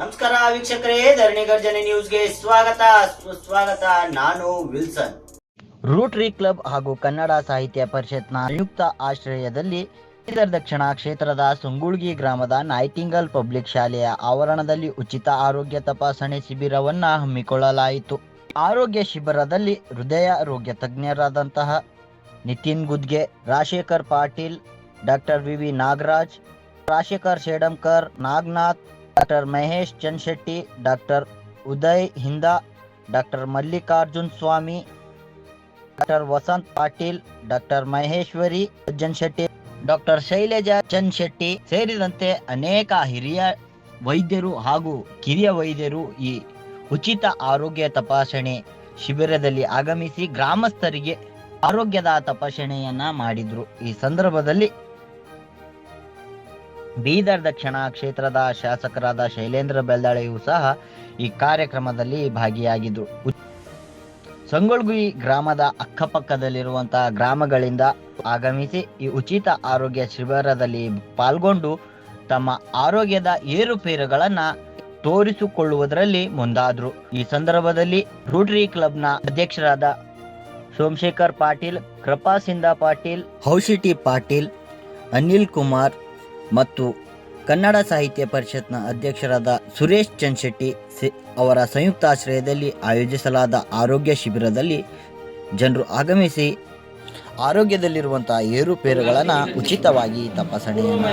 ನಮಸ್ಕಾರ ವೀಕ್ಷಕರೇ, ಧರಣಿ ಗರ್ಜನೆ ನ್ಯೂಸ್ಗೆ ಸ್ವಾಗತ. ಸ್ವಾಗತ, ನಾನು ವಿಲ್ಸನ್. ರೂಟ್ರಿ ಕ್ಲಬ್ ಹಾಗೂ ಕನ್ನಡ ಸಾಹಿತ್ಯ ಪರಿಷತ್ನ ಸಂಯುಕ್ತ ಆಶ್ರಯದಲ್ಲಿ ಬೀದರ್ ದಕ್ಷಿಣ ಕ್ಷೇತ್ರದ ಸುಂಗುಳ್ಗಿ ಗ್ರಾಮದ ನೈಟಿಂಗಲ್ ಪಬ್ಲಿಕ್ ಶಾಲೆಯ ಆವರಣದಲ್ಲಿ ಉಚಿತ ಆರೋಗ್ಯ ತಪಾಸಣೆ ಶಿಬಿರವನ್ನ ಹಮ್ಮಿಕೊಳ್ಳಲಾಯಿತು. ಆರೋಗ್ಯ ಶಿಬಿರದಲ್ಲಿ ಹೃದಯ ಆರೋಗ್ಯ ತಜ್ಞರಾದಂತಹ Nitin Gudge, Rajashekhar Patil, doctor V V Nagaraj, Rajashekhar Shedankar, Nagnath doctor Mahesh Chand Shetty doctor Uday Hinda, doctor Mallikarjun Swamy, doctor Vasant Patil, doctor Maheshwari Sajjan Shetty doctor Shailaja Chand Shetty ಸೇರಿದಂತೆ ಅನೇಕ ಹಿರಿಯ ವೈದ್ಯರು ಹಾಗೂ ಕಿರಿಯ ವೈದ್ಯರು ಈ ಉಚಿತ ಆರೋಗ್ಯ ತಪಾಸಣೆ ಶಿಬಿರದಲ್ಲಿ ಆಗಮಿಸಿ ಗ್ರಾಮಸ್ಥರಿಗೆ ಆರೋಗ್ಯದ ತಪಾಸಣೆಯನ್ನ ಮಾಡಿದ್ರು. ಈ ಸಂದರ್ಭದಲ್ಲಿ ಬೀದರ್ ದಕ್ಷಿಣ ಕ್ಷೇತ್ರದ ಶಾಸಕರಾದ ಶೈಲೇಂದ್ರ ಬೆಲ್ದಾಳೆಯೂ ಸಹ ಈ ಕಾರ್ಯಕ್ರಮದಲ್ಲಿ ಭಾಗಿಯಾಗಿದ್ದರು ಸಂಗೊಳ್ಗುಯಿ ಗ್ರಾಮದ ಅಕ್ಕಪಕ್ಕದಲ್ಲಿರುವಂತಹ ಗ್ರಾಮಗಳಿಂದ ಆಗಮಿಸಿ ಈ ಉಚಿತ ಆರೋಗ್ಯ ಶಿಬಿರದಲ್ಲಿ ಪಾಲ್ಗೊಂಡು ತಮ್ಮ ಆರೋಗ್ಯದ ಏರುಪೇರುಗಳನ್ನು ತೋರಿಸಿಕೊಳ್ಳುವುದರಲ್ಲಿ ಮುಂದಾದ್ರು. ಈ ಸಂದರ್ಭದಲ್ಲಿ ರೋಟರಿ ಕ್ಲಬ್ನ ಅಧ್ಯಕ್ಷರಾದ ಸೋಮಶೇಖರ್ ಪಾಟೀಲ್ ಕೃಪಾಸಿಂದ ಪಾಟೀಲ್ ಹೌಶಿಟಿ ಪಾಟೀಲ್, ಅನಿಲ್ ಕುಮಾರ್ ಮತ್ತು ಕನ್ನಡ ಸಾಹಿತ್ಯ ಪರಿಷತ್ನ ಅಧ್ಯಕ್ಷರಾದ ಸುರೇಶ್ ಚಂದ್ಶೆಟ್ಟಿ ಅವರ ಸಂಯುಕ್ತ ಆಶ್ರಯದಲ್ಲಿ ಆಯೋಜಿಸಲಾದ ಆರೋಗ್ಯ ಶಿಬಿರದಲ್ಲಿ ಜನರು ಆಗಮಿಸಿ ಆರೋಗ್ಯದಲ್ಲಿರುವಂತಹ ಏರುಪೇರುಗಳನ್ನು ಉಚಿತವಾಗಿ ತಪಾಸಣೆಯನ್ನು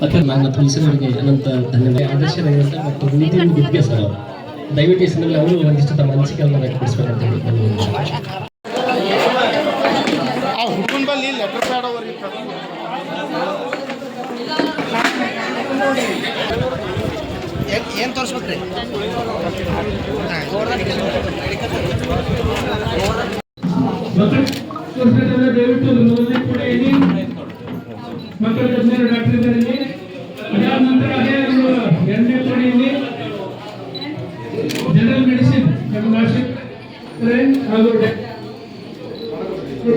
ಮತ್ತೆ ನನ್ನ ಪೊಲೀಸರಿಗೆ ಅನಂತ ಧನ್ಯವಾದ. ಆದರ್ಶ ಸರ್ ಮತ್ತು ನಿತಿನ್ ಗುಡ್ಗೆ ಸರ್ ಅವರು ದಯವಿಟ್ಟು ಈ ಸಂದರ್ಭದಲ್ಲಿ ಅವರು ಒಂದಿಷ್ಟು ತಮ್ಮ ಅನಿಸಿಕೆಗಳನ್ನ ವ್ಯಕ್ತಪಡಿಸಬೇಕಂತ ಹೇಳಿ ನಾನು ಆ ಹುಡುಗನಲ್ಲಿ ಲೆಟರ್ ಪ್ಯಾಡ್ ಅವರಿಗೆ ಏನು ತೋರಿಸ್ಬೇಕ್ರಿ ತೋರಿಸಿದ್ರೆ ದಯವಿಟ್ಟು ಮೊದಲನೇ ಕೂಡ ಇದೆ ಮಕ್ಕಳ ತಜ್ಞರು ಡಾಕ್ಟರ್ ಇದ್ದಾರೆ ಇಲ್ಲಿ ಅದಾದ ನಂತರ ಅದೇ ಒಂದು ಎರಡನೇ ಕೂಡ ಇಲ್ಲಿ ಜನರಲ್ ಮೆಡಿಸಿನ್ ನಮ್ಮ ನಾಶಿಕ್ ಹಾಗೂ ಡಾ- ಈಗ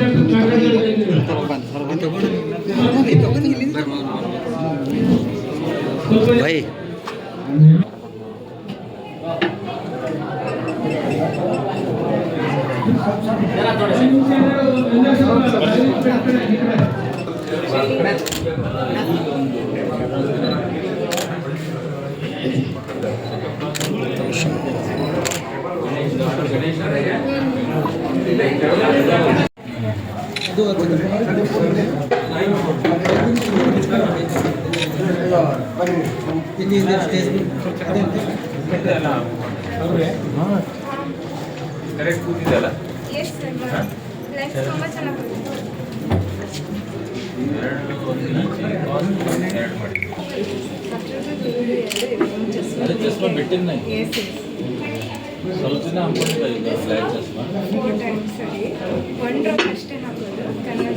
ಡಾಕ್ಟರ್ ನಾಗರಾಜ್ ಅವರು ಇದ್ದಾರೆ. ಸ್ವಲ್ಪ Yes, sir. ma'am. Like so much ಚೆನ್ನಾಗಿ ಫೋರ್ ಟೈಮ್ಸ್ ಸರಿ ಒನ್ ಡ್ರಾಪ್ ಅಷ್ಟೇ ಹಾಕೋದು.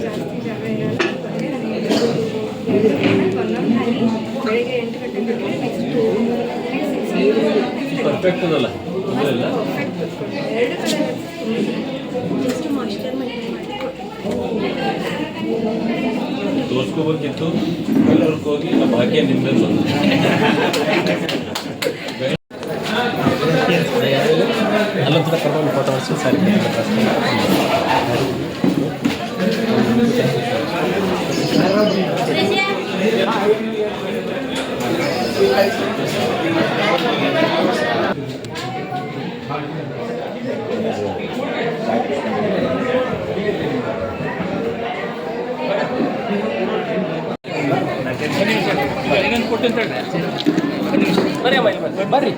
ಜಾಸ್ತಿ ಜಾಗ ಇರಲ್ಲ ದಿನ ಒಂದೊಂದು ಹನಿ ಬೆಳಿಗ್ಗೆ ಎಂಟು ಗಂಟೆ ಬಿಟ್ಟರೆ ನೆಕ್ಸ್ಟ್ ಪರ್ಫೆಕ್ಟ್ ಅದಲ್ಲ ಇಲ್ಲ ಪರ್ಫೆಕ್ಟ್ ಎರಡು ಕಡೆ ಜಸ್ಟ್ ಮಾಯಿಶ್ಚರ್ ಮೇಂಟೈನ್ ಮಾಡಿ ತೋರಿಸ್ಕೋಬೇಕಿತ್ತು ಬೆಂಗಳೂರಿಗೆ ಹೋಗಿ ನಮ್ಮ ಭಾಗ್ಯ ನಿಂಬೆ ಬಂದು ಹೊಡಿಸಿ ಸರ್ ಬರ್ರಿ ಅಮ್ಮ ಇಲ್ಲಿ ಬರ್ರಿ. ಬರ್ರಿ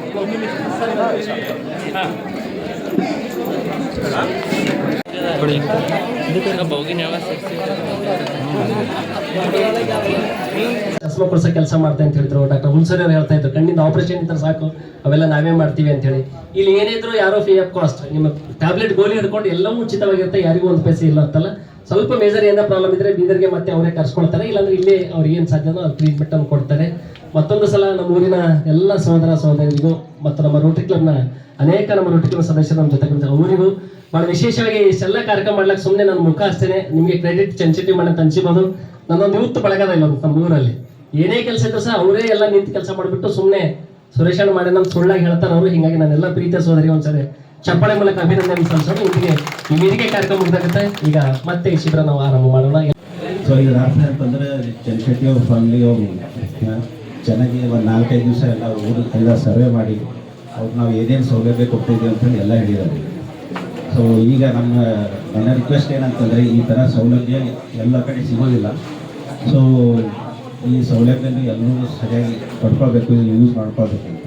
ಚಸ್ಮಾ ಕೆಲಸ ಮಾಡ್ತಾ ಅಂತ ಹೇಳಿದ್ರು. ಡಾಕ್ಟರ್ ಹುಲ್ಸರ್ ಅವ್ರು ಹೇಳ್ತಾ ಇದ್ರು ಕಣ್ಣಿಂದ ಆಪರೇಷನ್ ಇದ್ರೆ ಸಾಕು. ಅವೆಲ್ಲ ನಾವೇ ಮಾಡ್ತೀವಿ ಅಂತ ಹೇಳಿ. ಇಲ್ಲಿ ಏನಿದ್ರು ಯಾರೋ ಫ್ರೀ ಆಫ್ ಕಾಸ್ಟ್ ನಿಮ್ಮ ಟ್ಯಾಬ್ಲೆಟ್ ಗೋಲಿ ಹಿಡ್ಕೊಂಡು ಎಲ್ಲವೂ ಉಚಿತವಾಗಿರುತ್ತೆ. ಯಾರಿಗೂ ಒಂದು ಪೈಸೆ ಇಲ್ಲ ಅಂತಲ್ಲ. ಸ್ವಲ್ಪ ಮೇಜರ್ ಏನೋ ಪ್ರಾಬ್ಲಮ್ ಇದ್ರೆ ಬೀದರ್ಗೆ ಮತ್ತೆ ಅವರೇ ಕರ್ಸ್ಕೊಳ್ತಾರೆ. ಇಲ್ಲಾಂದ್ರೆ ಇಲ್ಲೇ ಅವ್ರಿಗೆ ಏನು ಸಾಧ್ಯನೋ ಟ್ರೀಟ್ಮೆಂಟ್ ಅನ್ನು ಕೊಡ್ತಾರೆ. ಮತ್ತೊಂದು ಸಲ ನಮ್ಮ ಊರಿನ ಎಲ್ಲ ಸಹೋದರ ಸಹೋದರಿಗೂ ಮತ್ತು ನಮ್ಮ ರೋಟರಿ ಕ್ಲಬ್ನ ಅನೇಕ ನಮ್ಮ ರೋಟರಿ ಕ್ಲಬ್ ಸದಸ್ಯರು ನಮ್ಮ ಜೊತೆ ಕುಳಿತು ಅವರಿಗೂ ಬಹಳ ವಿಶೇಷವಾಗಿ ಇಷ್ಟೆಲ್ಲ ಕಾರ್ಯಕ್ರಮ ಮಾಡ್ಲಿಕ್ಕೆ ಸುಮ್ಮನೆ ನಾನು ಮುಖ ಹಚ್ತೇನೆ. ನಿಮಗೆ ಕ್ರೆಡಿಟ್ ಸೆನ್ಸಿಟಿವ್ ಮಾಡಿ ಅನ್ಸಿಬೋದು ನನ್ನೊಂದು ಯೂತ್ ಬಳಗದ ಇಲ್ಲ ನಮ್ಮ ಊರಲ್ಲಿ. ಏನೇ ಕೆಲಸ ಇದ್ರು ಸಹ ಅವರೇ ಎಲ್ಲ ನಿಂತು ಕೆಲಸ ಮಾಡಿಬಿಟ್ಟು ಸುಮ್ಮನೆ ಸುರೇಶಣ್ಣ ಮಾಡಿ ನಮ್ಮ ಸುಳ್ಳಾಗಿ ಹೇಳ್ತಾರೆ ಅವರು. ಹಿಂಗಾಗಿ ನಾನೆಲ್ಲ ಪ್ರೀತಿಯ ಸೋದರಿ ಒಂದ್ಸರಿ ಚಪ್ಪಾಳೆ ಮೂಲಕ ಅಭಿನಂದನೆ ಸಲ್ಲಿಸೋಣ ಇವರಿಗೆ ಇವರಿಗೆ ಕಾರ್ಯಕ್ರಮ ಮುಗಿದಾಗುತ್ತೆ. ಈಗ ಮತ್ತೆ ಈ ಶಿಬಿರ ನಾವು ಆರಂಭ ಮಾಡೋಣ. ಸೊ ಇದರ ಅರ್ಥ ಅಂತಂದ್ರೆ ಚಂದ್ರಶೆಟ್ಟಿ ಅವ್ರ ಫ್ಯಾಮಿಲಿ ಚೆನ್ನಾಗಿ ಒಂದು ನಾಲ್ಕೈದು ದಿವಸ ಎಲ್ಲ ಊರು ಎಲ್ಲ ಸರ್ವೆ ಮಾಡಿ, ಅವ್ರು ನಾವು ಏನೇನು ಸೌಲಭ್ಯ ಕೊಟ್ಟಿದ್ದೀವಿ ಅಂತೇಳಿ ಎಲ್ಲ ಹೇಳಿದ್ದಾರೆ. ಸೊ ಈಗ ನಮ್ಮ, ನನ್ನ ರಿಕ್ವೆಸ್ಟ್ ಏನಂತಂದರೆ ಈ ಥರ ಸೌಲಭ್ಯ ಎಲ್ಲ ಕಡೆ ಸಿಗೋದಿಲ್ಲ. ಸೊ ಈ ಸೌಲಭ್ಯನ ಎಲ್ಲರೂ ಸರಿಯಾಗಿ ಪಡ್ಕೊಳ್ಬೇಕು ಯೂಸ್ ಮಾಡ್ಕೊಳ್ಬೇಕು ಅಂತ.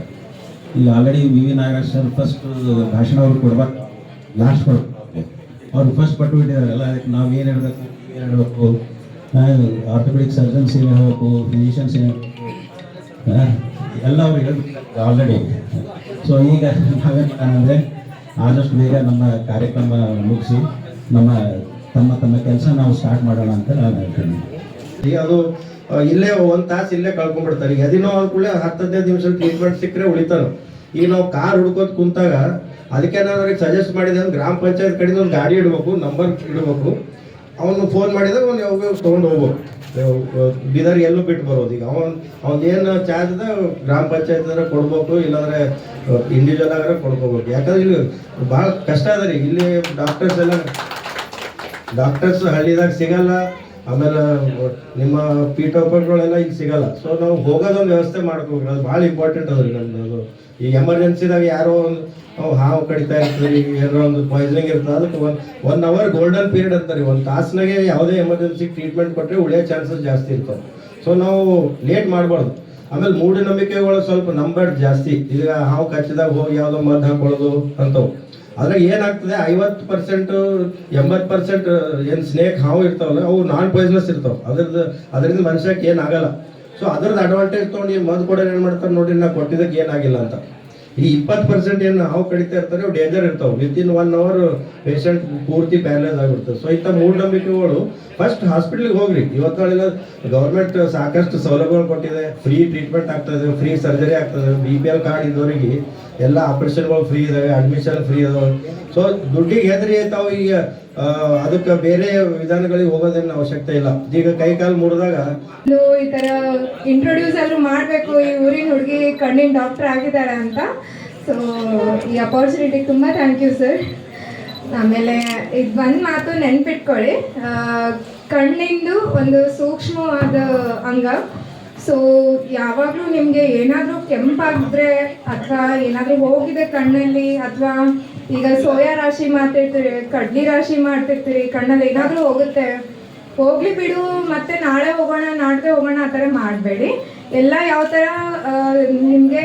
ಈಗ already V V Nagaraj sir first ಭಾಷಣ ಅವ್ರು ಕೊಡ್ಬೇಕು ಲಾಸ್ಟ್ ಕೊಡ್ಬೇಕು. ಅವ್ರು ಫಸ್ಟ್ ಪಟ್ಟು ಬಿಟ್ಟಿದ್ದಾರೆ ಎಲ್ಲ ಅದಕ್ಕೆ ನಾವು ಏನು ಹೇಳಬೇಕು ಏನು ಹೇಳಬೇಕು ಆರ್ಥೋಪೆಡಿಕ್ ಸರ್ಜನ್ಸ್ ಏನು ಹೇಳಬೇಕು ಫಿಸಿಷಿಯನ್ಸ್ ಏನು ಎಲ್ಲ ಅವ್ರು ಹೇಳ್ಬಿಟ್ಟಿದ್ದಾರೆ ಆಲ್ರೆಡಿ ಸೊ ಈಗ ನಾವೇನು ಆದಷ್ಟು ಬೇಗ ನಮ್ಮ ಕಾರ್ಯಕ್ರಮ ಮುಗಿಸಿ, ನಮ್ಮ ತಮ್ಮ ತಮ್ಮ ಕೆಲಸ ನಾವು ಸ್ಟಾರ್ಟ್ ಮಾಡೋಣ ಅಂತ ನಾನು ಹೇಳ್ತೀನಿ. ಈಗ ಅದು ಇಲ್ಲೇ ಒಂದ್ ತಾಸು ಇಲ್ಲೇ ಕಳ್ಕೊಂಡ್ಬಿಡ್ತಾರೆ. ಈಗ ಅದಿನೋ ಅಂದ್ಕೂಡಲೇ ಹತ್ತು ಹದಿನೈದು ನಿಮಿಷ ಟ್ರೀಟ್ಮೆಂಟ್ ಸಿಕ್ಕರೆ ಉಳೀತಾರೆ ಈಗ ನಾವು ಕಾರ್ ಹುಡ್ಕೋತ ಕುಂತಾಗ, ಅದಕ್ಕೆ ನಾನು ಅವ್ರಿಗೆ ಸಜೆಸ್ಟ್ ಮಾಡಿದೆ ಗ್ರಾಮ ಪಂಚಾಯತ್ ಕಡೆಯಿಂದ ಒಂದು ಗಾಡಿ ಇಡಬೇಕು ನಂಬರ್ ಇಡಬೇಕು. ಅವನು ಫೋನ್ ಮಾಡಿದಾಗ ಅವ್ನು ಯಾವಾಗ ತೊಗೊಂಡು ಹೋಗ್ಬೇಕು ಅಹ್, ಬೀದರ್ ಎಲ್ಲೂ ಬಿಟ್ಟು ಬರೋದು ಈಗ. ಅವನ್ ಅವ್ನ ಏನು ಚಾರ್ಜ್ ಅದ ಗ್ರಾಮ ಪಂಚಾಯತ್ ಕೊಡ್ಬೇಕು, ಇಲ್ಲಾಂದ್ರೆ ಇಂಡಿವಿಜುವಲ್ ಆದ್ರೆ ಕೊಡ್ಕೋಬೇಕು. ಯಾಕಂದ್ರೆ ಇಲ್ಲಿ ಭಾಳ ಕಷ್ಟ ಅದ ರೀ. ಇಲ್ಲಿ ಡಾಕ್ಟರ್ಸ್ ಎಲ್ಲ ಡಾಕ್ಟರ್ಸ್ ಹಳ್ಳಿದಾಗ ಸಿಗಲ್ಲ. ಆಮೇಲೆ ನಿಮ್ಮ ಪೀಠೋಪಗಳೆಲ್ಲ ಈಗ ಸಿಗಲ್ಲ. ಸೊ ನಾವು ಹೋಗೋದೊಂದು ವ್ಯವಸ್ಥೆ ಮಾಡ್ಕೋಬೇಕು. ಅದು ಭಾಳ ಇಂಪಾರ್ಟೆಂಟ್ ಅದ ರೀ ನಮ್ದು. ಈಗ ಎಮರ್ಜೆನ್ಸಿದಾಗ ಯಾರೋ ಒಂದು ಹಾವು ಕಡಿತಾ ಇರ್ತದೆ ಏನೋ ಒಂದು ಪಾಯ್ಸನಿಂಗ್ ಇರ್ತದೆ, ಅದಕ್ಕೆ one one hour golden period ಅಂತಾರೆ. ಒಂದು ತಾಸಿನಾಗೆ ಯಾವುದೇ ಎಮರ್ಜೆನ್ಸಿ ಟ್ರೀಟ್ಮೆಂಟ್ ಕೊಟ್ಟರೆ ಉಳಿಯೋ ಚಾನ್ಸಸ್ ಜಾಸ್ತಿ ಇರ್ತವೆ. ಸೊ ನಾವು ಲೇಟ್ ಮಾಡಬಾರ್ದು. ಆಮೇಲೆ ಮೂಢನಂಬಿಕೆಗಳು ಸ್ವಲ್ಪ ನಂಬರ್ ಜಾಸ್ತಿ. ಈಗ ಹಾವು ಕಚ್ಚಿದಾಗ ಹೋಗಿ ಯಾವುದೋ ಮದ್ದು ಹಾಕೊಳ್ಳೋದು ಅಂತವು ಅದ್ರಾಗ ಏನಾಗ್ತದೆ, ಐವತ್ತು ಪರ್ಸೆಂಟ್ ಎಂಬತ್ತು ಪರ್ಸೆಂಟ್ ಏನು ಸ್ನೇಕ್ ಹಾವು ಇರ್ತಾವಲ್ಲ, ಅವು ನಾನ್ ಪಾಯ್ಸನಸ್ ಇರ್ತಾವೆ. ಅದ್ರದ್ದು, ಅದರಿಂದ ಮನುಷ್ಯಕ್ಕೆ ಏನಾಗಲ್ಲ. ಸೊ ಅದ್ರದ್ದು ಅಡ್ವಾಂಟೇಜ್ ತೊಗೊಂಡು ಈ ಮದ್ದು ಕೊಡೋರು ಏನು ಮಾಡ್ತಾರೆ ನೋಡಿ ನಾ ಕೊಟ್ಟಿದ್ದಕ್ಕೆ ಏನಾಗಿಲ್ಲ ಅಂತ. ಈ ಇಪ್ಪತ್ತು ಪರ್ಸೆಂಟ್ ಏನು ಹಾವು ಕಡಿತಾ ಇರ್ತಾರೆ ಡೇಂಜರ್ ಇರ್ತಾವೆ. Within one hour patient ಪೂರ್ತಿ ಪ್ಯಾರಲೈಸ್ ಆಗಿಬಿಡ್ತದೆ. ಸೊ ಇಂಥ ಮೂಢನಂಬಿಕೆಗಳು ಫಸ್ಟ್ ಹಾಸ್ಪಿಟ್ಲಿಗೆ ಹೋಗ್ರಿ. ಇವತ್ತೊಳಗೆ ಗೌರ್ಮೆಂಟ್ ಸಾಕಷ್ಟು ಸೌಲಭ್ಯಗಳು ಕೊಟ್ಟಿದೆ. ಫ್ರೀ ಟ್ರೀಟ್ಮೆಂಟ್ ಆಗ್ತದೆ ಫ್ರೀ ಸರ್ಜರಿ ಆಗ್ತದೆ ಬಿ ಪಿ ಎಲ್ ಕಾರ್ಡ್ ಇದ್ದವರಿಗೆ ಎಲ್ಲ ಆಪರೇಷನ್ಗಳು ಫ್ರೀ ಇದಾವೆ ಅಡ್ಮಿಷನ್ ಫ್ರೀ ಇದಾವೆ. ಸೊ ದುಡ್ಡಿಗೆ ಹೆದರಿ ತಾವು ಈಗ ಅದಕ್ಕೆ ಬೇರೆ ವಿಧಾನಗಳಿಗೆ ಹೋಗೋದೇನು ಅವಶ್ಯಕತೆ ಇಲ್ಲ. ಈಗ ಕೈ ಕಾಲು ಮುರಿದಾಗ ಈ ತರ ಇಂಟ್ರೊಡ್ಯೂಸ್ ಆದ್ರೂ ಮಾಡಬೇಕು. ಈ ಊರಿನ ಹುಡುಗಿ ಕಣ್ಣಿನ ಡಾಕ್ಟರ್ ಆಗಿದ್ದಾರೆ ಅಂತ. ಸೊ ಈ ಅಪರ್ಚುನಿಟಿ ತುಂಬಾ ಥ್ಯಾಂಕ್ ಯು ಸರ್ ಆಮೇಲೆ ಇದು ಒಂದು ಮಾತು ನೆನ್ಪಿಟ್ಕೊಳ್ಳಿ. ಕಣ್ಣಿಂದು ಒಂದು ಸೂಕ್ಷ್ಮವಾದ ಅಂಗ. ಸೊ ಯಾವಾಗಲೂ ನಿಮಗೆ ಏನಾದರೂ ಕೆಂಪಾಗಿದ್ರೆ ಅಥವಾ ಏನಾದರೂ ಹೋಗಿದೆ ಕಣ್ಣಲ್ಲಿ ಅಥವಾ ಈಗ ಸೋಯಾ ರಾಶಿ ಮಾಡ್ತಿರ್ತೀರಿ, ಕಡ್ಲಿ ರಾಶಿ ಮಾಡ್ತಿರ್ತೀರಿ, ಕಣ್ಣಲ್ಲಿ ಏನಾದರೂ ಹೋಗುತ್ತೆ. ಹೋಗ್ಲಿ ಬಿಡು, ಮತ್ತೆ ನಾಳೆ ಹೋಗೋಣ, ನಾಡ್ದೆ ಹೋಗೋಣ ಆ ಥರ ಮಾಡಬೇಡಿ. ಎಲ್ಲ ಯಾವ ಥರ ನಿಮಗೆ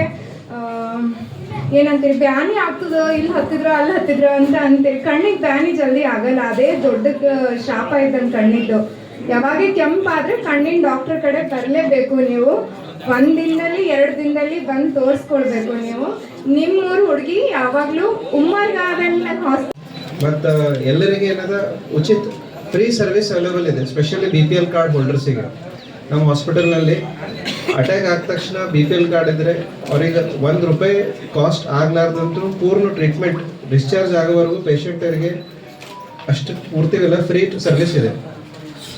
ಏನಂತೀರಿ, ಬ್ಯಾನಿ ಆಗ್ತದ, ಇಲ್ಲಿ ಹತ್ತಿದ್ರ, ಅಲ್ಲಿ ಹತ್ತಿದ್ರ ಅಂತ ಅಂತೀರಿ. ಕಣ್ಣಿಗೆ ಬ್ಯಾನಿ ಜಲ್ದಿ ಆಗಲ್ಲ, ಅದೇ ದೊಡ್ಡ ಶಾಪ ಇದ್ದಂಗೆ ಕಣ್ಣಿದ್ದು. ಯಾವಾಗ ಕೆಂಪಾದ್ರೆ ಕಣ್ಣಿನ ಡಾಕ್ಟರ್ ಕಡೆ ಬರಲೇಬೇಕು ನೀವು. ಒಂದ್ ದಿನದಲ್ಲಿ, ಎರಡು ದಿನದಲ್ಲಿ ಬಂದು ತೋರಿಸ್ಕೊಳ್ಬೇಕು ನೀವು. ನಿಮ್ಮೂರು ಹುಡುಗಿ ಯಾವಾಗಲೂ ಉಮ್ಮರ್ಗಾದನ್ನ ಹಾಸ್ಪಿಟಲ್ ಮತ್ತು ಎಲ್ಲರಿಗೆ ಏನದ, ಉಚಿತ ಫ್ರೀ ಸರ್ವಿಸ್ ಅವೈಲೇಬಲ್ ಇದೆ. Specially B P L card ಹೋಲ್ಡರ್ಸಿಗೆ ನಮ್ಮ ಹಾಸ್ಪಿಟಲ್ನಲ್ಲಿ ಅಟ್ಯಾಕ್ ಆದ ತಕ್ಷಣ ಬಿ ಪಿ ಎಲ್ ಕಾರ್ಡ್ ಇದ್ರೆ ಅವ್ರಿಗೆ ಒಂದು ರೂಪಾಯಿ ಕಾಸ್ಟ್ ಆಗ್ಲಾರ್ದಂತೂ ಪೂರ್ಣ ಟ್ರೀಟ್ಮೆಂಟ್ ಡಿಸ್ಚಾರ್ಜ್ ಆಗೋವರೆಗೂ ಪೇಷಂಟರಿಗೆ ಅಷ್ಟು ಪೂರ್ತಿವಿಲ್ಲ ಫ್ರೀ ಸರ್ವಿಸ್ ಇದೆ.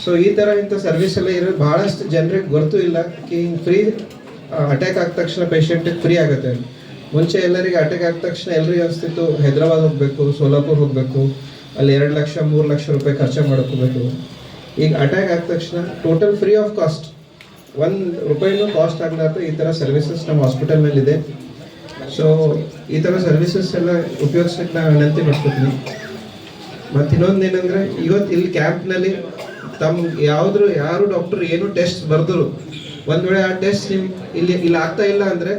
ಸೊ ಈ ಥರ ಇಂಥ ಸರ್ವಿಸ್ ಎಲ್ಲ ಇರೋ ಭಾಳಷ್ಟು ಜನರಿಗೆ ಗೊತ್ತು ಇಲ್ಲ. ಕಿ ಫ್ರೀ ಅಟ್ಯಾಕ್ ಆದ ತಕ್ಷಣ ಪೇಷಂಟಿಗೆ ಫ್ರೀ ಆಗುತ್ತೆ. ಮುಂಚೆ ಎಲ್ಲರಿಗೆ ಅಟ್ಯಾಕ್ ಆದ ತಕ್ಷಣ ಎಲ್ಲರಿಗೆ ಅನಿಸ್ತಿತ್ತು, ಹೈದ್ರಾಬಾದ್ ಹೋಗಬೇಕು, ಸೋಲಾಪುರ್ ಹೋಗಬೇಕು, ಅಲ್ಲಿ ಎರಡು ಲಕ್ಷ, ಮೂರು ಲಕ್ಷ ರೂಪಾಯಿ ಖರ್ಚು ಮಾಡ್ಕೋಬೇಕು. ಈಗ ಅಟ್ಯಾಕ್ ಆದ ತಕ್ಷಣ ಟೋಟಲ್ ಫ್ರೀ ಆಫ್ ಕಾಸ್ಟ್ ಒಂದು ರೂಪಾಯಿನೂ ಕಾಸ್ಟ್ ಆಗಲಾರ್ದು ಈ ಥರ ಸರ್ವಿಸಸ್ ನಮ್ಮ ಹಾಸ್ಪಿಟಲ್ನಲ್ಲಿದೆ ಸೊ ಈ ಥರ ಸರ್ವಿಸಸ್ ಎಲ್ಲ ಉಪಯೋಗಿಸ್ಲಿಕ್ಕೆ ನಾನು ವಿನಂತಿ ಮಾಡ್ಕೊತೀನಿ. ಮತ್ತು ಇನ್ನೊಂದು ಏನಂದರೆ, ಇವತ್ತು ಇಲ್ಲಿ ಕ್ಯಾಂಪ್ನಲ್ಲಿ ತಮ್ಮ ಯಾವ್ದ್ರು, ಯಾರು ಡಾಕ್ಟರ್ ಏನು ಟೆಸ್ಟ್ ಬರೆದ್ರು. ಒಂದ್ ವೇಳೆ ಆ ಟೆಸ್ಟ್ ನಿಮ್ ಇಲ್ಲಿ ಇಲ್ಲಿ ಆಗ್ತಾ ಇಲ್ಲ ಅಂದ್ರೆ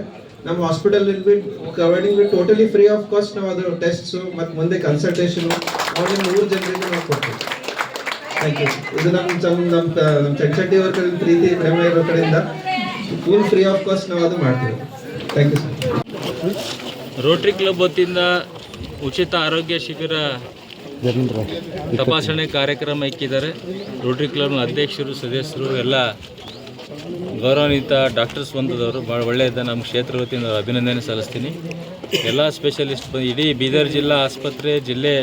ನಮ್ಮ hospital be covering be totally free of cost ನಾವು ಅದು ಟೆಸ್ಟ್ಸು ಮತ್ತು ಮುಂದೆ ಕನ್ಸಲ್ಟೇಷನ್ ಅವ್ರಿಗೆ ಮೂರು ಜನರಿಗೆ ನಾವು ಕೊಡ್ತೀವಿ. ಥ್ಯಾಂಕ್ ಯು ಇದು ನಮ್ಮ ನಮ್ಮ ನಮ್ಮ ಅವ್ರ ಕಡೆ, ಪ್ರೀತಿ ಆಫ್ ಕಾಸ್ಟ್ ನಾವು ಅದು thank you sir Rotary club ವತಿಯಿಂದ ಉಚಿತ ಆರೋಗ್ಯ ಶಿಬಿರ ತಪಾಸಣೆ ಕಾರ್ಯಕ್ರಮ ಇಕ್ಕಿದ್ದಾರೆ. ರೋಟ್ರಿ ಕ್ಲಬ್ನ ಅಧ್ಯಕ್ಷರು, ಸದಸ್ಯರು, ಎಲ್ಲ ಗೌರವಾನ್ವಿತ ಡಾಕ್ಟರ್ಸ್ ಬಂದದವರು. ಭಾಳ ಒಳ್ಳೆಯದ ನಮ್ಮ ಕ್ಷೇತ್ರ ವತಿಯಿಂದ ಅಭಿನಂದನೆ ಸಲ್ಲಿಸ್ತೀನಿ. ಎಲ್ಲ ಸ್ಪೆಷಲಿಸ್ಟ್ ಇಡೀ ಬೀದರ್ ಜಿಲ್ಲಾ ಆಸ್ಪತ್ರೆ, ಜಿಲ್ಲೆ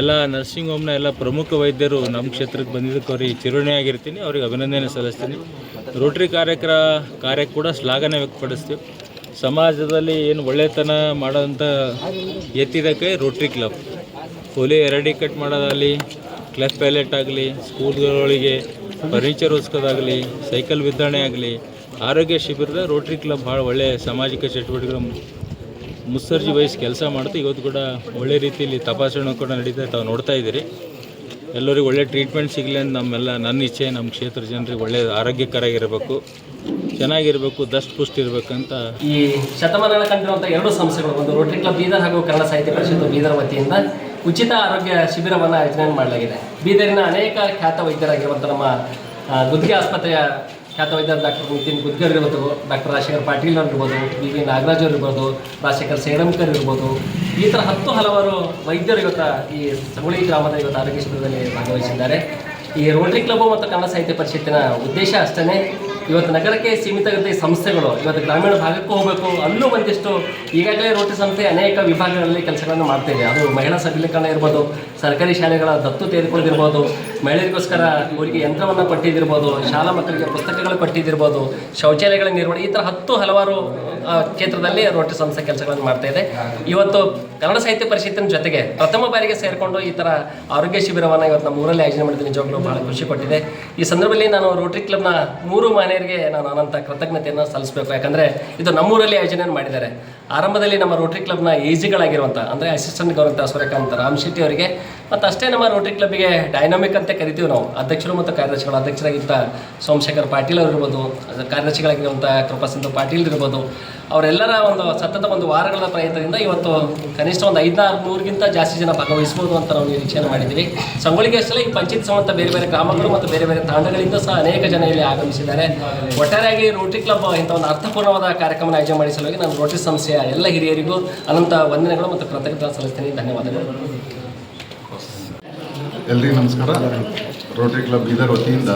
ಎಲ್ಲ ನರ್ಸಿಂಗ್ ಹೋಮ್ನ ಎಲ್ಲ ಪ್ರಮುಖ ವೈದ್ಯರು ನಮ್ಮ ಕ್ಷೇತ್ರಕ್ಕೆ ಬಂದಿದ್ದಕ್ಕೆ ಅವ್ರಿಗೆ ಚಿರುಣಿಯಾಗಿರ್ತೀನಿ ಅವ್ರಿಗೆ ಅಭಿನಂದನೆ ಸಲ್ಲಿಸ್ತೀನಿ. ರೋಟ್ರಿ ಕಾರ್ಯಕ್ರ ಕಾರ್ಯ ಕೂಡ ಶ್ಲಾಘನೆ ವ್ಯಕ್ತಪಡಿಸ್ತೀವಿ. ಸಮಾಜದಲ್ಲಿ ಏನು ಒಳ್ಳೆತನ ಮಾಡೋಂಥ ಎತ್ತಿದಕ್ಕೆ ರೋಟ್ರಿ ಕ್ಲಬ್ ಎರಡಿ ಕಟ್ ಮಾಡೋದಾಗಲಿ ಕ್ಲಬ್ ಪ್ಯಾಲೆಟ್ ಆಗಲಿ, ಸ್ಕೂಲ್ಗಳೊಳಗೆ ಫರ್ನಿಚರ್ ಹೊಸ್ಕೋದಾಗಲಿ ಸೈಕಲ್ ವಿತರಣೆ ಆಗಲಿ, ಆರೋಗ್ಯ ಶಿಬಿರದ ರೋಟ್ರಿ ಕ್ಲಬ್ ಭಾಳ ಒಳ್ಳೆಯ ಸಾಮಾಜಿಕ ಚಟುವಟಿಕೆಗಳು ಮುಸ್ಸರ್ಜಿ ವಹಿಸಿ ಕೆಲಸ ಮಾಡುತ್ತೆ. ಇವತ್ತು ಕೂಡ ಒಳ್ಳೆ ರೀತಿಯಲ್ಲಿ ತಪಾಸಣೆ ಕೂಡ ನಡೀತಾ ತಾವು ನೋಡ್ತಾ ಇದ್ದೀರಿ. ಎಲ್ಲರಿಗೂ ಒಳ್ಳೆ ಟ್ರೀಟ್ಮೆಂಟ್ ಸಿಗಲಿ ಅಂತ ನಮ್ಮೆಲ್ಲ, ನನ್ನ ಇಚ್ಛೆ, ನಮ್ಮ ಕ್ಷೇತ್ರ ಜನರಿಗೆ ಒಳ್ಳೆ ಆರೋಗ್ಯಕರಾಗಿರಬೇಕು ಚೆನ್ನಾಗಿರಬೇಕು, ದಷ್ಟ ಪುಷ್ಟಿ ಇರಬೇಕಂತ. ಈ ಶತಮಾನಗಳ ಕಂಡಿರುವಂಥ ಎರಡು ಸಂಸ್ಥೆಗಳು ಒಂದು ರೋಟರಿ ಕ್ಲಬ್ ಬೀದರ್ ಹಾಗೂ ಕನ್ನಡ ಸಾಹಿತ್ಯ ಪರಿಷತ್ತು ಬೀದರ್ ವತಿಯಿಂದ ಉಚಿತ ಆರೋಗ್ಯ ಶಿಬಿರವನ್ನು ಆಯೋಜನೆ ಮಾಡಲಾಗಿದೆ. ಬೀದರಿನ ಅನೇಕ ಖ್ಯಾತ ವೈದ್ಯರಾಗಿರುವಂಥ ನಮ್ಮ ಗುದ್ಗೆ ಆಸ್ಪತ್ರೆಯ ಖ್ಯಾತ ವೈದ್ಯರು ಡಾಕ್ಟರ್ ನಿತಿನ್ ಗುದ್ಗರ್ ಇರ್ಬೋದು, ಡಾಕ್ಟರ್ ರಾಜಶೇಖರ್ ಪಾಟೀಲ್ ಇರ್ಬೋದು ವಿ ವಿ ನಾಗರಾಜ್ ಅವ್ರು ಇರ್ಬೋದು ರಾಜಶೇಖರ್ ಸೇರಂಕರ್ ಇರ್ಬೋದು. ಈ ಥರ ಹತ್ತು ಹಲವಾರು ವೈದ್ಯರು ಇವತ್ತು ಈ ಸಗುಳಿ ಗ್ರಾಮದ ಇವತ್ತು ಆರೋಗ್ಯ ಶಿಬಿರದಲ್ಲಿ ಭಾಗವಹಿಸಿದ್ದಾರೆ. ಈ ರೋಟರಿ ಕ್ಲಬ್ ಮತ್ತು ಕನ್ನಡ ಸಾಹಿತ್ಯ ಪರಿಷತ್ತಿನ ಉದ್ದೇಶ ಅಷ್ಟೇ ಇವತ್ತು ನಗರಕ್ಕೆ ಸೀಮಿತವಾದ ಈ ಸಂಸ್ಥೆಗಳು ಇವತ್ತು ಗ್ರಾಮೀಣ ಭಾಗಕ್ಕೂ ಹೋಗಬೇಕು ಅಲ್ಲೂ ಒಂದಿಷ್ಟು ಈಗಾಗಲೇ ರೋಟಿ ಸಂಸ್ಥೆ ಅನೇಕ ವಿಭಾಗಗಳಲ್ಲಿ ಕೆಲಸಗಳನ್ನು ಮಾಡ್ತೇವೆ ಅದು ಮಹಿಳಾ ಸಬಲೀಕರಣ ಇರ್ಬೋದು, ಸರ್ಕಾರಿ ಶಾಲೆಗಳ ದತ್ತು ತೆಗೆದುಕೊಂಡಿರ್ಬೋದು ಮಹಿಳೆಯರಿಗೋಸ್ಕರ ಅವರಿಗೆ ಯಂತ್ರವನ್ನು ಪಟ್ಟಿದ್ದಿರ್ಬೋದು ಶಾಲಾ ಮಕ್ಕಳಿಗೆ ಪುಸ್ತಕಗಳು ಪಟ್ಟಿದ್ದಿರ್ಬೋದು ಶೌಚಾಲಯಗಳ ನಿರ್ವಹಣೆ ಈ ಥರ ಹತ್ತು ಹಲವಾರು ಕ್ಷೇತ್ರದಲ್ಲಿ ರೋಟರಿ ಸಂಸ್ಥೆ ಕೆಲಸಗಳನ್ನು ಮಾಡ್ತಾ ಇದೆ. ಇವತ್ತು ಕನ್ನಡ ಸಾಹಿತ್ಯ ಪರಿಷತ್ತಿನ ಜೊತೆಗೆ ಪ್ರಥಮ ಬಾರಿಗೆ ಸೇರಿಕೊಂಡು ಈ ಥರ ಆರೋಗ್ಯ ಶಿಬಿರವನ್ನು ಇವತ್ತು ನಮ್ಮ ಊರಲ್ಲಿ ಆಯೋಜನೆ ಮಾಡಿದ ನಿಜವಾಗ್ಲೂ ಬಹಳ ಖುಷಿ ಕೊಟ್ಟಿದೆ. ಈ ಸಂದರ್ಭದಲ್ಲಿ ನಾನು ರೋಟರಿ ಕ್ಲಬ್ನ ಮೂರು ಮನೆಯವರಿಗೆ ನಾನು ಅನಂತ ಕೃತಜ್ಞತೆಯನ್ನು ಸಲ್ಲಿಸಬೇಕು. ಯಾಕಂದರೆ ಇದು ನಮ್ಮೂರಲ್ಲಿ ಆಯೋಜನೆ ಮಾಡಿದ್ದಾರೆ. ಆರಂಭದಲ್ಲಿ ನಮ್ಮ ರೋಟರಿ ಕ್ಲಬ್ನ ಏಜಿಗಳಾಗಿರುವಂಥ ಅಂದರೆ ಅಸಿಸ್ಟೆಂಟ್ ಗೌರವ ಸೂರ್ಯಕಾಂತ್ ರಾಮ್ ಶೆಟ್ಟಿ ಅವರಿಗೆ ಮತ್ತು ಅಷ್ಟೇ ನಮ್ಮ ರೋಟರಿ ಕ್ಲಬ್ಗೆ ಡೈನಾಮಿಕ್ ಅಂತ ಕರಿತೀವಿ ನಾವು. ಅಧ್ಯಕ್ಷರು ಮತ್ತು ಕಾರ್ಯದರ್ಶಿಗಳು, ಅಧ್ಯಕ್ಷರಾಗಿದ್ದ ಸೋಮಶೇಖರ್ ಪಾಟೀಲ್ ಅವರು ಇರ್ಬೋದು ಕಾರ್ಯದರ್ಶಿಗಳಾಗಿರುವಂಥ ಕೃಪಾಸಿಂಧು ಪಾಟೀಲ್ ಇರ್ಬೋದು, ಅವರೆಲ್ಲರ ಒಂದು ಸತತ ಒಂದು ವಾರಗಳ ಪ್ರಯತ್ನದಿಂದ ಇವತ್ತು ಕನಿಷ್ಠ ಒಂದು ಐದಾರು ನೂರಿಗಿಂತ ಜಾಸ್ತಿ ಜನ ಭಾಗವಹಿಸ್ಬೋದು ಅಂತ ನಾವು ನಿರೀಕ್ಷೆಯನ್ನು ಮಾಡಿದ್ದೀವಿ. ಸಂಗೊಳ್ಳಿಗೆ ಅಷ್ಟೇ ಈ ಪಂಚಾಯತ್ ಸಂಬಂಧ ಬೇರೆ ಬೇರೆ ಗ್ರಾಮಗಳು ಮತ್ತು ಬೇರೆ ಬೇರೆ ತಾಂಡಗಳಿಂದ ಸಹ ಅನೇಕ ಜನ ಇಲ್ಲಿ ಆಗಮಿಸಿದ್ದಾರೆ. ಒಟ್ಟಾರೆಯಾಗಿ ರೋಟರಿ ಕ್ಲಬ್ ಇಂಥ ಒಂದು ಅರ್ಥಪೂರ್ಣವಾದ ಕಾರ್ಯಕ್ರಮ ಆಯೋಜನೆ ಮಾಡಿದ ಸಲುವಾಗಿ ನಾನು ರೋಟರಿ ಸಂಸ್ಥೆಯ ಎಲ್ಲ ಹಿರಿಯರಿಗೂ ಅನಂತ ವಂದನೆಗಳು ಮತ್ತು ಕೃತಜ್ಞತಾ ಸಲ್ಲಿಸ್ತೀನಿ. ಧನ್ಯವಾದಗಳು. ಎಲ್ರಿಗೂ ನಮಸ್ಕಾರ. ರೋಟರಿ ಕ್ಲಬ್ ಬೀದರ್ ವತಿಯಿಂದ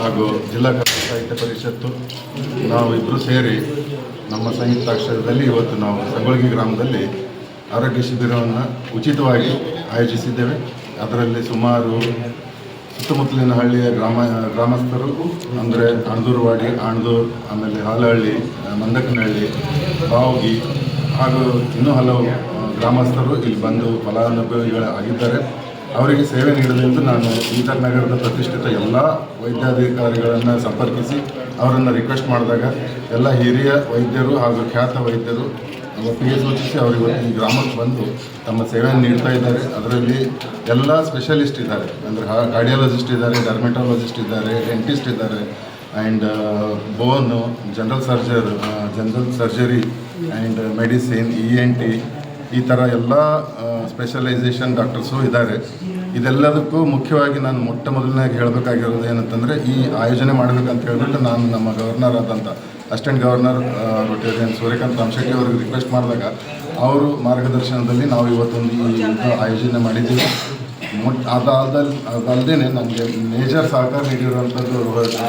ಹಾಗೂ ಜಿಲ್ಲಾ ಕನ್ನಡ ಸಾಹಿತ್ಯ ಪರಿಷತ್ತು ನಾವು ಇಬ್ಬರು ಸೇರಿ ನಮ್ಮ ಸಂಯುಕ್ತಾಕ್ಷರದಲ್ಲಿ ಇವತ್ತು ನಾವು ಸಂಗೊಳಗಿ ಗ್ರಾಮದಲ್ಲಿ ಆರೋಗ್ಯ ಶಿಬಿರವನ್ನು ಉಚಿತವಾಗಿ ಆಯೋಜಿಸಿದ್ದೇವೆ. ಅದರಲ್ಲಿ ಸುಮಾರು ಸುತ್ತಮುತ್ತಲಿನ ಹಳ್ಳಿಯ ಗ್ರಾಮ, ಗ್ರಾಮಸ್ಥರು ಅಂದರೆ ಅಣದೂರುವಾಡಿ, ಆಣದೂರು, ಆಮೇಲೆ ಹಾಲಹಳ್ಳಿ, ಮಂದಕನಹಳ್ಳಿ, ಬಾವುಗಿ ಹಾಗೂ ಇನ್ನೂ ಹಲವು ಗ್ರಾಮಸ್ಥರು ಇಲ್ಲಿ ಬಂದು ಫಲಾನುಭವಿಗಳಾಗಿದ್ದಾರೆ. ಅವರಿಗೆ ಸೇವೆ ನೀಡಲೆಂದು ನಾನು ಬೀದರ್ ನಗರದ ಪ್ರತಿಷ್ಠಿತ ಎಲ್ಲ ವೈದ್ಯಾಧಿಕಾರಿಗಳನ್ನು ಸಂಪರ್ಕಿಸಿ ಅವರನ್ನು ರಿಕ್ವೆಸ್ಟ್ ಮಾಡಿದಾಗ ಎಲ್ಲ ಹಿರಿಯ ವೈದ್ಯರು ಹಾಗೂ ಖ್ಯಾತ ವೈದ್ಯರು ಒಪ್ಪಿಗೆ ಸೂಚಿಸಿ ಅವರು ಇವತ್ತು ಈ ಗ್ರಾಮಕ್ಕೆ ಬಂದು ತಮ್ಮ ಸೇವೆಯನ್ನು ನೀಡ್ತಾ ಇದ್ದಾರೆ. ಅದರಲ್ಲಿ ಎಲ್ಲ ಸ್ಪೆಷಲಿಸ್ಟ್ ಇದ್ದಾರೆ. ಅಂದರೆ ಕಾರ್ಡಿಯಾಲಜಿಸ್ಟ್ ಇದ್ದಾರೆ ಡರ್ಮೆಟಾಲಜಿಸ್ಟ್ ಇದ್ದಾರೆ ಡೆಂಟಿಸ್ಟ್ ಇದ್ದಾರೆ and bone general surgeon general surgery and medicine E N T ಈ ಥರ ಎಲ್ಲ ಸ್ಪೆಷಲೈಸೇಷನ್ ಡಾಕ್ಟರ್ಸು ಇದ್ದಾರೆ ಇದೆಲ್ಲದಕ್ಕೂ ಮುಖ್ಯವಾಗಿ ನಾನು ಮೊಟ್ಟ ಮೊದಲನೇ ಹೇಳಬೇಕಾಗಿರೋದು ಏನಂತಂದರೆ, ಈ ಆಯೋಜನೆ ಮಾಡಬೇಕಂತ ಹೇಳ್ಬಿಟ್ಟು ನಾನು ನಮ್ಮ ಗವರ್ನರ್ ಆದಂಥ assistant governor Rotarian Suryakant Ramashetty ಅವರಿಗೆ ರಿಕ್ವೆಸ್ಟ್ ಮಾಡಿದಾಗ, ಅವರು ಮಾರ್ಗದರ್ಶನದಲ್ಲಿ ನಾವು ಇವತ್ತೊಂದು ಈ ಆಯೋಜನೆ ಮಾಡಿದ್ದೀವಿ. ಮೊಟ್ಟ ಅದಾದಲ್ಲಿ ಅದಲ್ಲದೆ ನನಗೆ ಮೇಜರ್ ಸಹಕಾರ ನೀಡಿರುವಂಥದ್ದು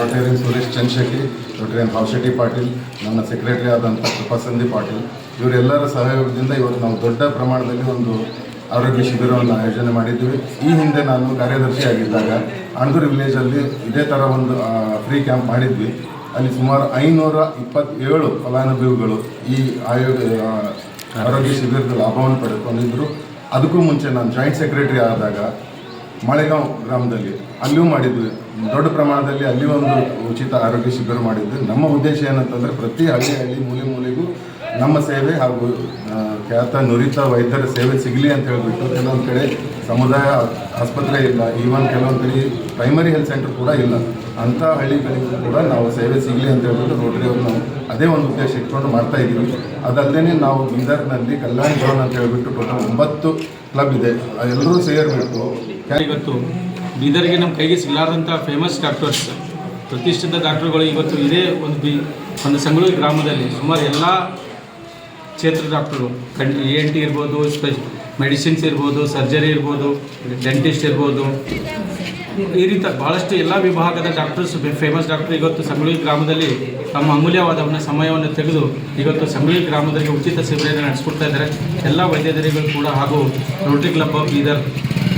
ರೊಟೇರಿಯನ್ ಸುರೇಶ್ ಚಂದ್ರಶೆಟ್ಟಿ ರೊಟೇರಿಯನ್ ಭಾವಶೆಟ್ಟಿ ಪಾಟೀಲ್, ನನ್ನ ಸೆಕ್ರೆಟರಿ ಆದಂಥ ಕೃಪಾಸಂದಿ ಪಾಟೀಲ್. ಇವರೆಲ್ಲರ ಸಹಯೋಗದಿಂದ ಇವತ್ತು ನಾವು ದೊಡ್ಡ ಪ್ರಮಾಣದಲ್ಲಿ ಒಂದು ಆರೋಗ್ಯ ಶಿಬಿರವನ್ನು ಆಯೋಜನೆ ಮಾಡಿದ್ದೀವಿ. ಈ ಹಿಂದೆ ನಾನು ಕಾರ್ಯದರ್ಶಿಯಾಗಿದ್ದಾಗ ಅಣದೂರು ವಿಲೇಜಲ್ಲಿ ಇದೇ ಥರ ಒಂದು ಫ್ರೀ ಕ್ಯಾಂಪ್ ಮಾಡಿದ್ವಿ. ಅಲ್ಲಿ ಸುಮಾರು ಐನೂರ ಇಪ್ಪತ್ತೇಳು ಫಲಾನುಭವಿಗಳು ಈ ಆಯೋಗ ಆರೋಗ್ಯ ಶಿಬಿರದ ಲಾಭವನ್ನು ಪಡೆದುಕೊಂಡಿದ್ದರು ಅದಕ್ಕೂ ಮುಂಚೆ ನಾನು ಜಾಯಿಂಟ್ ಸೆಕ್ರೆಟರಿ ಆದಾಗ ಮಳೆಗಾಂವ್ ಗ್ರಾಮದಲ್ಲಿ ಅಲ್ಲಿಯೂ ಮಾಡಿದ್ವಿ. ದೊಡ್ಡ ಪ್ರಮಾಣದಲ್ಲಿ ಅಲ್ಲಿ ಒಂದು ಉಚಿತ ಆರೋಗ್ಯ ಶಿಬಿರ ಮಾಡಿದ್ವಿ. ನಮ್ಮ ಉದ್ದೇಶ ಏನಂತಂದರೆ ಪ್ರತಿ ಹಳ್ಳಿ ಹಳ್ಳಿ ಮೂಲೆ ಮೂಲೆಗೂ ನಮ್ಮ ಸೇವೆ ಹಾಗೂ ಖ್ಯಾತ ನುರಿತ ವೈದ್ಯರ ಸೇವೆ ಸಿಗಲಿ ಅಂತ ಹೇಳಿಬಿಟ್ಟು ಕೆಲವೊಂದು ಕಡೆ ಸಮುದಾಯ ಆಸ್ಪತ್ರೆ ಇಲ್ಲ. ಈವನ್ ಕೆಲವೊಂದು ಕಡೆ ಪ್ರೈಮರಿ ಹೆಲ್ತ್ ಸೆಂಟರ್ ಕೂಡ ಇಲ್ಲ. ಅಂಥ ಹಳ್ಳಿಗಳಿಗೂ ಕೂಡ ನಾವು ಸೇವೆ ಸಿಗಲಿ ಅಂತ ಹೇಳ್ಬಿಟ್ಟು ರೋಟರಿ ಅವರು ನಾವು ಅದೇ ಒಂದು ಉದ್ದೇಶ ಇಟ್ಕೊಂಡು ಮಾಡ್ತಾ ಇದ್ದೀವಿ. ಅದಲ್ಲದೆ ನಾವು ಬೀದರ್ನಲ್ಲಿ ಕಲ್ಯಾಣ ಭವನ್ ಅಂತ ಹೇಳ್ಬಿಟ್ಟು ಟೋಟಲ್ ಒಂಬತ್ತು ಕ್ಲಬ್ ಇದೆ. ಎಲ್ಲರೂ ಸೇರಬೇಕು. ಇವತ್ತು ಬೀದರ್ಗೆ ನಮ್ಮ ಕೈಗೆ ಸಿಗಲಾರ್ದಂಥ ಫೇಮಸ್ ಡಾಕ್ಟರ್ಸ್ ಪ್ರತಿಷ್ಠಿತ ಡಾಕ್ಟರ್ಗಳು ಇವತ್ತು ಇದೇ ಒಂದು ಬಿ, ಒಂದು ಸಂಗಳೂರು ಗ್ರಾಮದಲ್ಲಿ ಸುಮಾರು ಎಲ್ಲ ಕ್ಷೇತ್ರ ಡಾಕ್ಟರು ಕಣ್ ಎ ಎನ್ ಟಿ ಇರ್ಬೋದು ಸ್ಪೆಷ್ ಮೆಡಿಸಿನ್ಸ್ ಇರ್ಬೋದು ಸರ್ಜರಿ ಇರ್ಬೋದು ಡೆಂಟಿಸ್ಟ್ ಇರ್ಬೋದು. ಈ ರೀತಿ ಭಾಳಷ್ಟು ಎಲ್ಲ ವಿಭಾಗದ ಡಾಕ್ಟರ್ಸ್ ಫೇಮಸ್ ಡಾಕ್ಟರ್ ಇವತ್ತು ಸಂಗೊಳ್ಳಿ ಗ್ರಾಮದಲ್ಲಿ ತಮ್ಮ ಅಮೂಲ್ಯವಾದವನ್ನ ಸಮಯವನ್ನು ತೆಗೆದು ಇವತ್ತು ಸಂಗೊಳ್ಳಿ ಗ್ರಾಮದಲ್ಲಿ ಉಚಿತ ಸೇವೆಯನ್ನು ನಡೆಸ್ಕೊಡ್ತಾ ಇದ್ದಾರೆ. ಎಲ್ಲ ವೈದ್ಯಧರಿಗಳು ಕೂಡ ಹಾಗೂ ರೋಟ್ರಿ ಕ್ಲಬ್ ಆಫ್ ಬೀದರ್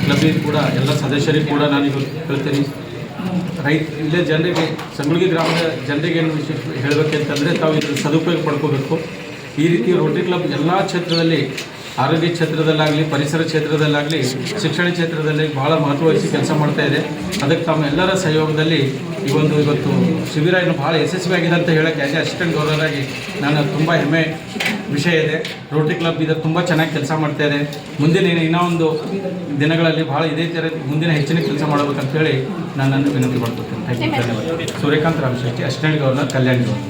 ಕ್ಲಬ್ಬಿಗೆ ಕೂಡ ಎಲ್ಲ ಸದಸ್ಯರಿಗೆ ಕೂಡ ನಾನು ಇವತ್ತು ಹೇಳ್ತೀನಿ. ರೈತ, ಇಲ್ಲೇ ಜನರಿಗೆ ಸಂಗೊಳ್ಳಿ ಗ್ರಾಮದ ಜನರಿಗೆ ಏನು ವಿಶೇಷ ಹೇಳಬೇಕಂತಂದರೆ ತಾವು ಇದರ ಸದುಪಯೋಗ ಪಡ್ಕೋಬೇಕು. ಈ ರೀತಿ ರೋಟರಿ ಕ್ಲಬ್ ಎಲ್ಲ ಕ್ಷೇತ್ರದಲ್ಲಿ, ಆರೋಗ್ಯ ಕ್ಷೇತ್ರದಲ್ಲಾಗಲಿ, ಪರಿಸರ ಕ್ಷೇತ್ರದಲ್ಲಾಗಲಿ, ಶಿಕ್ಷಣ ಕ್ಷೇತ್ರದಲ್ಲಿ ಬಹಳ ಮಹತ್ವ ವಹಿಸಿ ಕೆಲಸ ಮಾಡ್ತಾ ಇದೆ. ಅದಕ್ಕೆ ತಮ್ಮೆಲ್ಲರ ಸಹಯೋಗದಲ್ಲಿ ಈ ಒಂದು ಇವತ್ತು ಶಿಬಿರ ಏನು ಭಾಳ ಯಶಸ್ವಿಯಾಗಿದೆ ಅಂತ ಹೇಳೋಕ್ಕೆ ಆ್ಯಸ್ ಅಸಿಸ್ಟೆಂಟ್ ಗೌರ್ನರ್ ಆಗಿ ನಾನು ತುಂಬ ಹೆಮ್ಮೆ ವಿಷಯ ಇದೆ. ರೋಟರಿ ಕ್ಲಬ್ ಇದು ತುಂಬ ಚೆನ್ನಾಗಿ ಕೆಲಸ ಮಾಡ್ತಾ ಇದೆ. ಮುಂದಿನ ಇನ್ನು ಒಂದು ದಿನಗಳಲ್ಲಿ ಭಾಳ ಇದೇ ಥರ ಮುಂದಿನ ಹೆಚ್ಚಿನ ಕೆಲಸ ಮಾಡಬೇಕಂತ ಹೇಳಿ ನಾನು ವಿನಂತಿ ಮಾಡ್ಕೊತೀನಿ ಥ್ಯಾಂಕ್ ಯು ಧನ್ಯವಾದ Suryakant Ramashetty, assistant governor Kalyan governor.